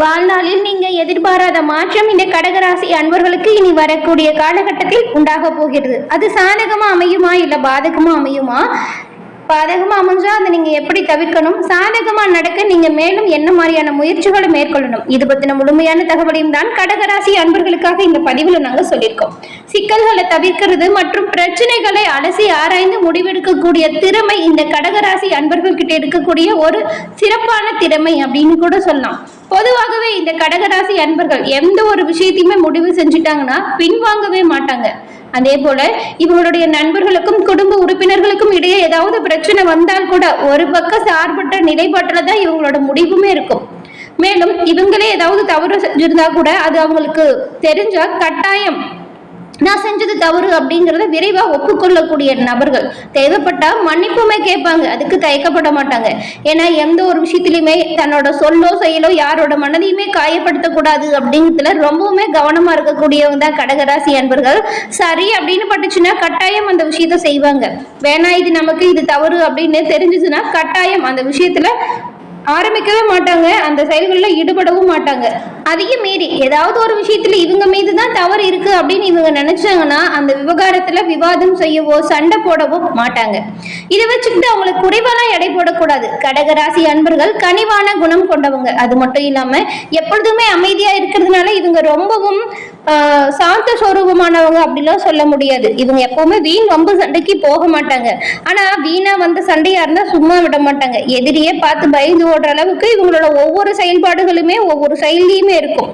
வாழ்நாளில் நீங்க எதிர்பாராத மாற்றம் இந்த கடகராசி அன்பர்களுக்கு இனி வரக்கூடிய காலகட்டத்தில் உண்டாக போகிறது. அது சாதகமா அமையுமா? இல்ல பாதகமா அமையுமா? பாதகமா அமைஞ்சா அதை நீங்க எப்படி தவிர்க்கணும்? சாதகமா நடக்க நீங்க மேலும் என்ன மாதிரியான முயற்சிகளை மேற்கொள்ளணும்? இது பத்தின முழுமையான தகவலையும் தான் கடகராசி அன்பர்களுக்காக இந்த பதிவுல நாங்க சொல்லியிருக்கோம். சிக்கல்களை தவிர்க்கிறது மற்றும் பிரச்சனைகளை அலசி ஆராய்ந்து முடிவெடுக்கக்கூடிய திறமை இந்த கடகராசி அன்பர்கள் கிட்ட இருக்கக்கூடிய ஒரு சிறப்பான திறமை அப்படின்னு கூட சொல்லலாம். பொதுவாகவே இந்த கடகராசி அன்பர்கள் எந்த ஒரு விஷயத்தையுமே முடிவு செஞ்சுட்டாங்கன்னா பின்வாங்கவே மாட்டாங்க. அதே போல இவங்களுடைய நண்பர்களுக்கும் குடும்ப உறுப்பினர்களுக்கும் இடையே ஏதாவது பிரச்சனை வந்தால் கூட ஒரு பக்க சார்பற்ற நிலைப்பாட்டில் தான் இவங்களோட முடிவுமே இருக்கும். மேலும் இவங்களே ஏதாவது தவறு செஞ்சிருந்தா கூட அது அவங்களுக்கு தெரிஞ்சா கட்டாயம் நான் செஞ்சது தவறு அப்படிங்கிறத விரைவாக ஒப்புக்கொள்ளக்கூடிய நபர்கள். தேவைப்பட்டால் மன்னிப்புமே கேட்பாங்க. அதுக்கு தயக்கப்பட மாட்டாங்க. ஏன்னா எந்த ஒரு விஷயத்துலையுமே தன்னோட சொல்லோ செயலோ யாரோட மனதையுமே காயப்படுத்தக்கூடாது அப்படிங்கிறதுல ரொம்பவுமே கவனமாக இருக்கக்கூடியவங்க தான் கடகராசி அன்பர்கள். சரி அப்படின்னு பட்டுச்சுன்னா கட்டாயம் அந்த விஷயத்த செய்வாங்க. வேணா இது நமக்கு இது தவறு அப்படின்னு தெரிஞ்சிச்சுன்னா கட்டாயம் அந்த விஷயத்துல ஆரம்பிக்கவே மாட்டாங்க. அந்த செயல்களில் ஈடுபடவும் மாட்டாங்க. அதையும் மீறி ஏதாவது ஒரு விஷயத்துல இவங்க மீது தான் தவறு இருக்கு அப்படின்னு இவங்க நினைச்சாங்கன்னா அந்த விவகாரத்துல விவாதம் செய்யவோ சண்டை போடவோ மாட்டாங்க. இதை வச்சுக்கிட்டு அவங்களுக்கு குறைவாலாம் எடை போடக்கூடாது. கடகராசி அன்பர்கள் கனிவான குணம் கொண்டவங்க. அது மட்டும் இல்லாம எப்பொழுதுமே அமைதியா இருக்கிறதுனால இவங்க ரொம்பவும் சாந்த சுரூபமானவங்க அப்படிலாம் சொல்ல முடியாது. இவங்க எப்பவுமே வீண் வம்பு சண்டைக்கு போக மாட்டாங்க. ஆனா வீணா வந்த சண்டையா இருந்தா சும்மா விட மாட்டாங்க. எதிரியே பார்த்து பயந்து ஓடுற அளவுக்கு இவங்களோட ஒவ்வொரு செயல்பாடுகளுமே ஒவ்வொரு செயல்லையுமே இருக்கும்.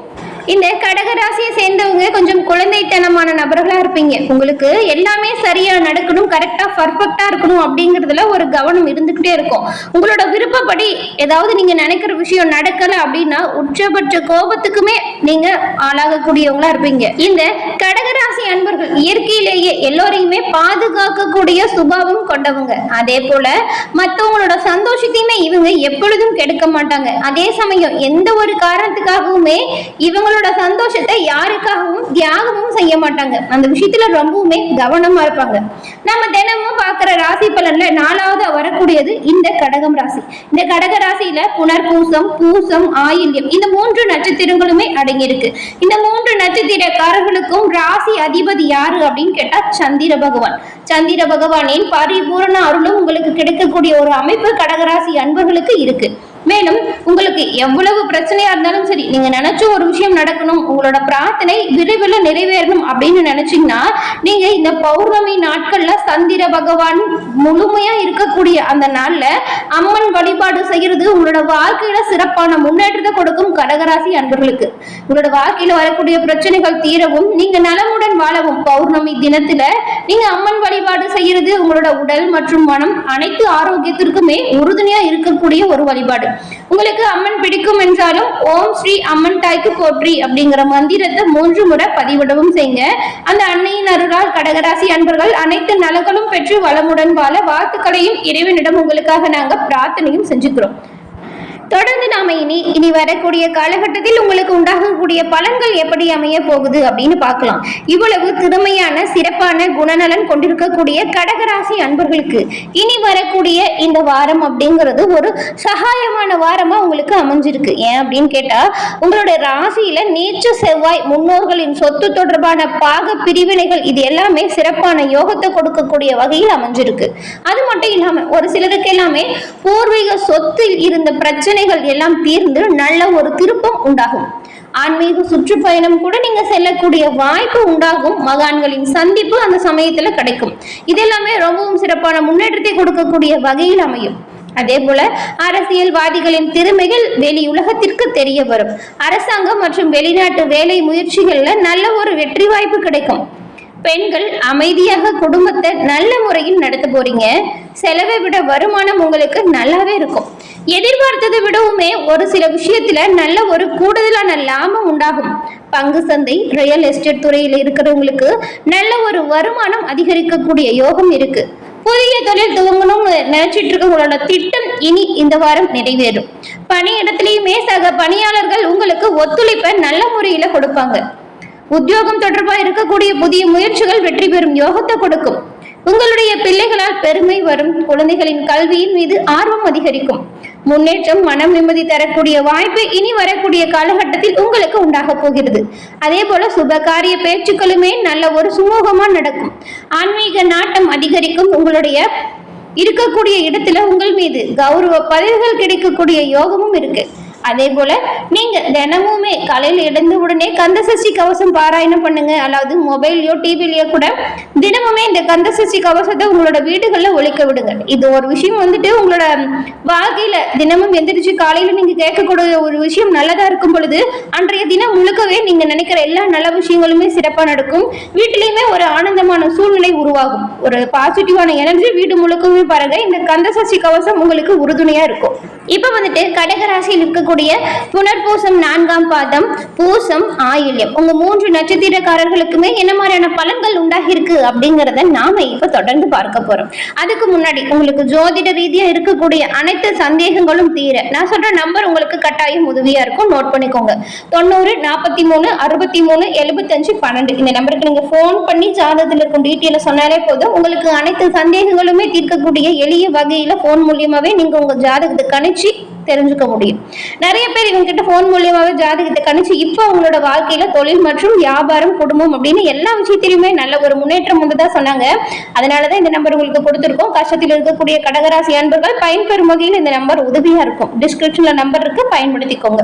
இந்த கடகராசியை சேர்ந்தவங்க கொஞ்சம் குழந்தைத்தனமான நபர்களா இருப்பீங்க. உங்களுக்கு எல்லாமே சரியா நடக்கணும் கரெக்டா பர்ஃபெக்டா இருக்கணும் அப்படிங்கறதுல ஒரு கவனம் இருந்துகிட்டே இருக்கும். உங்களோட விருப்பப்படி ஏதாவது நீங்க நினைக்கிற விஷயம் நடக்கல அப்படின்னா உச்சபட்ச கோபத்துக்குமே நீங்க ஆளாகக்கூடியவங்களா இருப்பீங்க. இந்த கடகராசி அன்பர்கள் இயற்கையிலேயே எல்லோரையுமே பாதுகாக்கக்கூடிய சுபாவம் கொண்டவங்க. அதே போல மற்றவங்களோட சந்தோஷத்தையுமே இவங்க எப்பொழுதும் கெடுக்க மாட்டாங்க. அதே சமயம் எந்த ஒரு காரணத்துக்காகவுமே இவங்க தங்களோட சந்தோஷத்தை யாருக்காகவும் தியாகமும் செய்ய மாட்டாங்க. அந்த விஷயத்துல ரொம்பவுமே கவனமா இருப்பாங்க. நம்ம தினமும் பாக்குற ராசி பலன்ல நாலாவது வரக்கூடியது இந்த கடகம் ராசி. இந்த கடக ராசியில புனர்பூசம் பூசம் ஆயில்யம் இந்த மூன்று நட்சத்திரங்களுமே அடங்கியிருக்கு. இந்த மூன்று நட்சத்திரக்காரர்களுக்கும் ராசி அதிபதி யாரு அப்படின்னு கேட்டா சந்திர பகவான். சந்திர பகவானின் பரிபூரண அருளும் உங்களுக்கு கிடைக்கக்கூடிய ஒரு அமைப்பு கடகராசி அன்பர்களுக்கு இருக்கு. மேலும் உங்களுக்கு எவ்வளவு பிரச்சனையா இருந்தாலும் சரி நீங்க நினைச்ச ஒரு விஷயம் நடக்கணும் உங்களோட பிரார்த்தனை விரைவில் நிறைவேறணும் அப்படின்னு நினைச்சீங்கன்னா நீங்க இந்த பௌர்ணமி நாட்கள்ல சந்திர பகவான் முழுமையா இருக்கக்கூடிய அந்த நாள்ல அம்மன் வழிபாடு செய்யறது உங்களோட வாழ்க்கையில சிறப்பான முன்னேற்றத்தை கொடுக்கும் கடகராசி அன்பர்களுக்கு. உங்களோட வாழ்க்கையில வரக்கூடிய பிரச்சனைகள் தீரவும் நீங்க நலமுடன் வாழவும் பௌர்ணமி தினத்துல நீங்க அம்மன் வழிபாடு செய்யறது உங்களோட உடல் மற்றும் மனம் அனைத்து ஆரோக்கியத்திற்குமே உறுதுணையா இருக்கக்கூடிய ஒரு வழிபாடு. உங்களுக்கு அம்மன் பிடிக்கும் என்றாலும் ஓம் ஸ்ரீ அம்மன் தாய்க்கு போற்றி அப்படிங்கிற மந்திரத்தை மூன்று முறை பதிவிடவும் செய்யுங்க. அந்த அன்னையின் அருளால் கடகராசி அன்பர்கள் அனைத்து நலங்களும் பெற்று வளமுடன் வாழ வாழ்த்துக்களையும் இறைவனிடம் உங்களுக்காக நாங்க பிரார்த்தனையும் செஞ்சுக்கிறோம். தொடர்ந்து நாம இனி இனி வரக்கூடிய காலகட்டத்தில் உங்களுக்கு உண்டாகக்கூடிய பலன்கள் எப்படி அமைய போகுது அப்படின்னு பார்க்கலாம். இவ்வளவு திறமையான சிறப்பான குணநலன் கொண்டிருக்கக்கூடிய கடகராசி அன்பர்களுக்கு இனி வரக்கூடிய இந்த வாரம் அப்படிங்கிறது ஒரு சகாயமான வாரமா உங்களுக்கு அமைஞ்சிருக்கு. ஏன் அப்படின்னு கேட்டா உங்களுடைய ராசியில நீச்ச செவ்வாய் முன்னோர்களின் சொத்து தொடர்பான பாக பிரிவினைகள் இது எல்லாமே சிறப்பான யோகத்தை கொடுக்கக்கூடிய வகையில் அமைஞ்சிருக்கு. அது மட்டும் இல்லாம ஒரு சிலருக்கு எல்லாமே பூர்வீக சொத்தில் இருந்த பிரச்சனை பிரச்சனைகள் எல்லாம் தீர்ந்து நல்ல ஒரு திருப்பம் உண்டாகும். ஆன்மீக சுற்றுப்பயணம் கூட நீங்க செல்லக்கூடிய வாய்ப்பு உண்டாகும். மகான்களின் சந்திப்பு அந்த சமயத்துல கிடைக்கும். இதெல்லாமே ரொம்பவும் சிறப்பான முன்னேற்றத்தை கொடுக்கக்கூடிய வகையில் அமையும். அதே போல அரசியல்வாதிகளின் திறமைகள் வெளி உலகத்திற்கு தெரிய வரும். அரசாங்கம் மற்றும் வெளிநாட்டு வேலை முயற்சிகள்ல நல்ல ஒரு வெற்றி வாய்ப்பு கிடைக்கும். பெண்கள் அமைதியாக குடும்பத்தை நல்ல முறையில் நடத்த போறீங்க. செலவை விட வருமானம் உங்களுக்கு நல்லாவே இருக்கும். எதிர்பார்த்ததை விடவுமே ஒரு சில விஷயத்துல நல்ல ஒரு கூடுதலான லாபம் உண்டாகும். பங்கு சந்தை ரியல் எஸ்டேட் துறையில் இருக்கிறவங்களுக்கு நல்ல ஒரு வருமானம் அதிகரிக்கக்கூடிய யோகம் இருக்கு. புதிய தொழில் துவங்கணும்னு நினைச்சிட்டு இருக்கவங்களோட திட்டம் இனி இந்த வாரம் நிறைவேறும். பணியிடத்திலையுமே சக பணியாளர்கள் உங்களுக்கு ஒத்துழைப்பை நல்ல முறையில கொடுப்பாங்க. உத்தியோகம் தொடர்பாக இருக்கக்கூடிய புதிய முயற்சிகள் வெற்றி பெறும் யோகத்தை கொடுக்கும். உங்களுடைய பிள்ளைகளால் பெருமை வரும் குழந்தைகளின் கல்வியின் மீது ஆர்வம் அதிகரிக்கும். முன்னேற்றம் மனம் நிம்மதி தரக்கூடிய வாய்ப்பு இனி வரக்கூடிய காலகட்டத்தில் உங்களுக்கு உண்டாக போகிறது. அதே போல சுபகாரிய பேச்சுக்களுமே நல்ல ஒரு சுமூகமா நடக்கும். ஆன்மீக நாட்டம் அதிகரிக்கும். உங்களுடைய இருக்கக்கூடிய இடத்துல உங்கள் மீது கௌரவ பதவிகள் கிடைக்கக்கூடிய யோகமும் இருக்கு. அதே போல நீங்க தினமுமே காலையில் எழுந்த உடனே கந்த சஷ்டி கவசம் பாராயணம் பண்ணுங்க. அதாவது மொபைல்லையோ டிவிலயோ கூட தினமுமே இந்த கந்த சஷ்டி கவசத்தை உங்களோட வீடுகளில் ஒழிக்க விடுங்க. இது ஒரு விஷயம் வந்துட்டு உங்களோட வாழ்க்கையில தினமும் எந்திரிச்சு காலையில நீங்க கேட்கக்கூடிய ஒரு விஷயம் நல்லதா இருக்கும் பொழுது அன்றைய தினம் முழுக்கவே நீங்க நினைக்கிற எல்லா நல்ல விஷயங்களுமே சிறப்பா நடக்கும். வீட்டிலையுமே ஒரு ஆனந்தமான சூழ்நிலை உருவாகும். ஒரு பாசிட்டிவான எனர்ஜி வீடு முழுக்கவே பாருங்க. இந்த கந்த சஷ்டி கவசம் உங்களுக்கு உறுதுணையா இருக்கும். இப்ப வந்துட்டு கடகராசியில் இருக்கக்கூடிய புனர்பூசம் நான்காம் பாதம் பூசம் ஆயில்யம். உங்க மூன்று நட்சத்திரக்காரர்களுக்குமே என்ன மாதிரியான பலன்கள் உண்டாகி இருக்கு அப்படிங்கறத நாம இப்ப தொடர்ந்து பார்க்க போறோம். அதுக்கு முன்னாடி உங்களுக்கு ஜோதிட ரீதியா இருக்கக்கூடிய அனைத்து சந்தேகங்களும் தீர. நான் சொல்ற நம்பர் உங்களுக்கு கட்டாயம் உதவியா இருக்கும். நோட் பண்ணிக்கோங்க. தொண்ணூறு நாற்பத்தி மூணு அறுபத்தி மூணு எழுபத்தஞ்சு பன்னெண்டு. இந்த நம்பருக்கு நீங்க ஃபோன் பண்ணி ஜாதகத்தில் இருக்கும் டீட்டெயில சொன்னாலே போதும். உங்களுக்கு அனைத்து சந்தேகங்களுமே தீர்க்கக்கூடிய எளிய வகையில ஃபோன் மூலியமாவே நீங்க உங்க ஜாதகத்தை கணிச்சு தெரிஞ்சுக்க முடியும். நிறைய பேர் இவங்க கிட்ட ஃபோன் மூலியமாவே ஜாதகத்தை கணிச்சு இப்போ அவங்களோட வாழ்க்கையில தொழில் மற்றும் வியாபாரம் குடும்பம் அப்படின்னு எல்லா விஷயத்திலுமே நல்ல ஒரு முன்னேற்றம் வந்ததா சொன்னாங்க. அதனாலதான் இந்த நம்பர் உங்களுக்கு கொடுத்துருக்கோம். கஷ்டத்தில் இருக்கக்கூடிய கடகராசி அன்பர்கள் பயன்பெறும் வகையில் இந்த நம்பர் உதவியா இருக்கும். டிஸ்கிரிப்ஷன்ல நம்பர் இருக்கு. பயன்படுத்திக்கோங்க.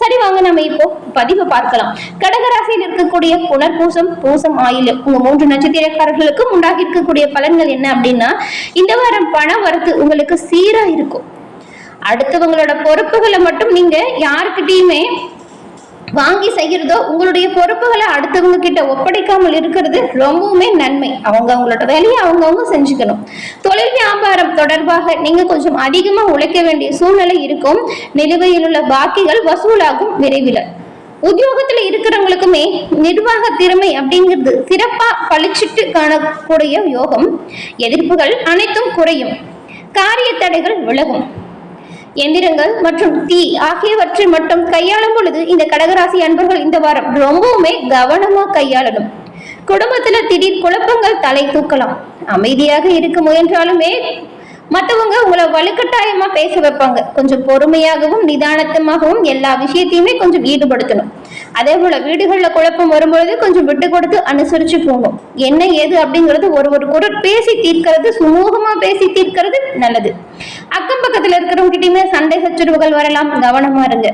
சரி வாங்க நம்ம இப்போ பதிவை பார்க்கலாம். கடகராசியில் இருக்கக்கூடிய புனர்பூசம் பூசம் ஆயில் உங்க மூன்று நட்சத்திரக்காரர்களுக்கும் உண்டாகி இருக்கக்கூடிய பலன்கள் என்ன அப்படின்னா இந்த வாரம் பண வரத்து உங்களுக்கு சீரா இருக்கும். அடுத்தவங்களோட பொறுப்புகளை மட்டும் நீங்க யாருக்கிட்டயுமே வாங்கி செய்யறதோ உங்களுடைய பொறுப்புகளை அடுத்தவங்க கிட்ட ஒப்படைக்காமல் இருக்கிறது ரொம்பவுமே நன்மை. அவங்க அவங்களோட வேலையை அவங்கவுங்க செஞ்சுக்கணும். தொழில் வியாபாரம் தொடர்பாக நீங்க கொஞ்சம் அதிகமா உழைக்க வேண்டிய சூழ்நிலை இருக்கும். நிலுவையில் உள்ள பாக்கிகள் வசூலாகும் விரைவில். உத்தியோகத்துல இருக்கிறவங்களுக்குமே நிர்வாக திறமை அப்படிங்கிறது சிறப்பா பளிச்சிட்டு காணக்கூடிய யோகம். எதிர்ப்புகள் அனைத்தும் குறையும். காரிய தடைகள் விலகும். எந்திரங்கள் மற்றும் தீ ஆகியவற்றை மட்டும் கையாளும் பொழுது இந்த கடகராசி அன்பர்கள் இந்த வாரம் ரொம்பவுமே கவனமா கையாளணும். குடும்பத்துல திடீர் குழப்பங்கள் தலை தூக்கலாம். அமைதியாக இருக்க முயன்றாலுமே மற்றவங்க உங்களை வலுக்கட்டாயமா பேச வைப்பாங்க. கொஞ்சம் பொறுமையாகவும் நிதானத்தமாகவும் எல்லா விஷயத்தையுமே கொஞ்சம் ஈடுபடுத்தணும். அதே போல வீடுகள்ல குழப்பம் வரும்பொழுது கொஞ்சம் விட்டு கொடுத்து அனுசரிச்சு போகணும் என்ன ஏது அப்படிங்கிறது ஒரு ஒரு குரல் பேசி தீர்க்கிறது சுமூகமா பேசி தீர்க்கிறது நல்லது. அக்கம் பக்கத்துல இருக்கிறவங்கிட்டயுமே சண்டை சச்சரவுகள் வரலாம். கவனமா இருங்க.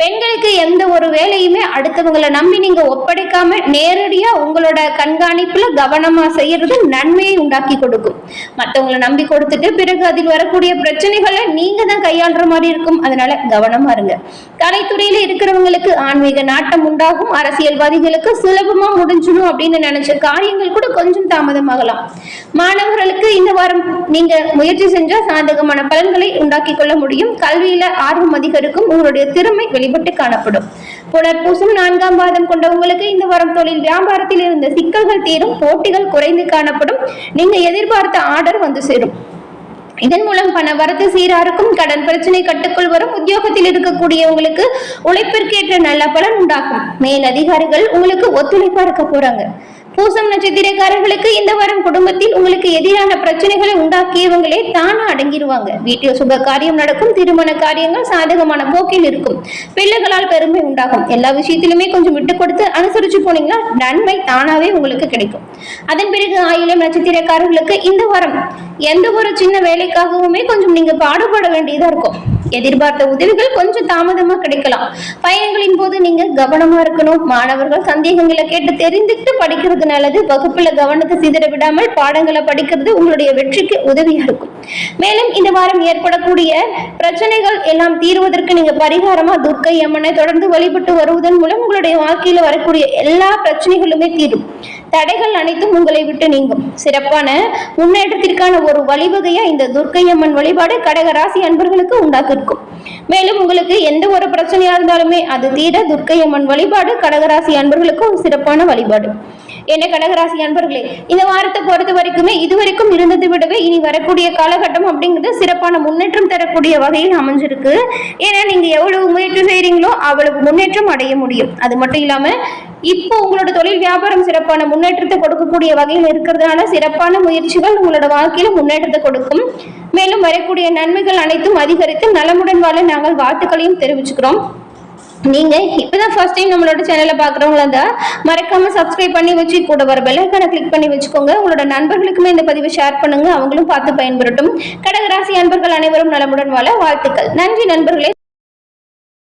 பெண்களுக்கு எந்த ஒரு வேலையுமே அடுத்தவங்களை நம்பி நீங்க ஒப்படைக்காம நேரடியா உங்களோட கண்காணிப்புல கவனமா செய்யறது நன்மையை உண்டாக்கி கொடுக்கும். மற்றவங்களை நம்பி கொடுத்துட்டு பிறகு அதில் வரக்கூடிய பிரச்சனைகளை நீங்க தான் கையாளுற மாதிரி இருக்கும். அதனால கவனமா இருங்க. கலைத்துறையில இருக்கிறவங்களுக்கு ஆன்மீக நாட்டம் உண்டாகும். அரசியல்வாதிகளுக்கு சுலபமா முடிஞ்சிடும் அப்படின்னு நினைச்ச காரியங்கள் கூட கொஞ்சம் தாமதமாகலாம். மாணவர்களுக்கு இந்த வாரம் நீங்க முயற்சி செஞ்சா சாதகமான பலன்களை உண்டாக்கி கொள்ள முடியும். கல்வியில ஆர்வம் அதிகரிக்கும். உங்களுடைய திறமை வெளிப்பட்டு காணப்படும். புனர்பூசம் நான்காம் பாதம் கொண்ட உங்களுக்கு இந்த வாரம் தொழில் வியாபாரத்தில் இருந்த சிக்கல்கள் தீரும். போட்டிகள் குறைந்து காணப்படும். நீங்க எதிர்பார்த்த ஆர்டர் வந்து சேரும். இதன் மூலம் பண வரத்து சீராருக்கும் கடன் பிரச்சனை கட்டுக்குள் வரும். உத்தியோகத்தில் இருக்கக்கூடியவங்களுக்கு உழைப்பிற்கேற்ற நல்ல பலன் உண்டாகும். மேல் அதிகாரிகள் உங்களுக்கு ஒத்துழைப்பா இருக்க போறாங்க. பூசம் நட்சத்திரக்காரர்களுக்கு இந்த வாரம் குடும்பத்தில் உங்களுக்கு எதிரான பிரச்சனைகளை உண்டாக்கியவங்களே தானா அடங்கிடுவாங்க வீட்டில் சுப காரியம் நடக்கும் திருமண காரியங்கள் சாதகமான போக்கில் இருக்கும். பிள்ளைகளால் பெருமை உண்டாகும். எல்லா விஷயத்திலுமே கொஞ்சம் விட்டு கொடுத்து அனுசரிச்சு போனீங்கன்னா நன்மை தானாவே உங்களுக்கு கிடைக்கும். அதன் பிறகு ஆயிலம் நட்சத்திரக்காரர்களுக்கு இந்த வாரம் எந்த ஒரு சின்ன வேலைக்காகவுமே கொஞ்சம் நீங்க பாடுபட வேண்டியதா இருக்கும். எதிர்பார்த்த உதவிகள் கொஞ்சம் தாமதமா கிடைக்கலாம். பயணங்களின் போது நீங்க கவனமா இருக்கணும். மாணவர்கள் சந்தேகங்களை கேட்டு தெரிந்துட்டு படிக்கிறது நல்லது. வகுப்புல கவனத்தை சிதற விடாமல் பாடங்களை படிக்கிறது உங்களுடைய வெற்றிக்கு உதவியா இருக்கும். மேலும் இந்த வாரம் ஏற்படக்கூடிய பிரச்சனைகள் எல்லாம் தீர்வதற்கு நீங்க பரிகாரமா துர்க்கை அம்மனை தொடர்ந்து வழிபட்டு வருவதன் மூலம் உங்களுடைய வாழ்க்கையில வரக்கூடிய எல்லா பிரச்சனைகளுமே தீரும். தடைகள் அனைத்தும் உங்களை விட்டு நீங்கும். சிறப்பான முன்னேற்றத்திற்கான ஒரு வழிவகையா இந்த துர்க்கை அம்மன் வழிபாடு கடகராசி அன்பர்களுக்கு உண்டாக்கிருக்கும் மேலும் உங்களுக்கு எந்த ஒரு பிரச்சனையா இருந்தாலுமே அது தீர துர்க்கை அம்மன் வழிபாடு கடகராசி அன்பர்களுக்கு ஒரு சிறப்பான வழிபாடு. என்ன கடகராசி அன்பர்களே இந்த வாரத்தை பொறுத்த வரைக்குமே இதுவரைக்கும் இருந்ததை விடவே இனி வரக்கூடிய காலகட்டம் அப்படிங்கிறது சிறப்பான முன்னேற்றம் தரக்கூடிய வகையில் அமைஞ்சிருக்கு. ஏன்னா நீங்க எவ்வளவு முயற்சி செய்றீங்களோ அவ்வளவு முன்னேற்றம் அடைய முடியும். அது மட்டும் இல்லாம இப்போ உங்களோட தொழில் வியாபாரம் சிறப்பான முன்னேற்றத்தை கொடுக்கக்கூடிய வகையில் இருக்கிறதுனால சிறப்பான முயற்சிகள் உங்களோட வாழ்க்கையில முன்னேற்றத்தை கொடுக்கும். மேலும் வரக்கூடிய நன்மைகள் அனைத்தும் அதிகரித்து நலமுடன் வாழ நாங்கள் வாழ்த்துக்களையும் தெரிவிச்சுக்கிறோம். நீங்க இப்பதான் ஃபர்ஸ்ட் டைம் நம்மளோட சேனலை பாக்குறவங்களா இருந்தா மறக்காம சப்ஸ்கிரைப் பண்ணி வச்சு கூட வர பெல்லைக்கான கிளிக் பண்ணி வச்சுக்கோங்க. உங்களோட நண்பர்களுக்குமே இந்த பதிவை ஷேர் பண்ணுங்க. அவங்களும் பார்த்து பயன்பெறட்டும். கடகராசி அன்பர்கள் அனைவரும் நலமுடன் வாழ வாழ்த்துக்கள். நன்றி நண்பர்களே.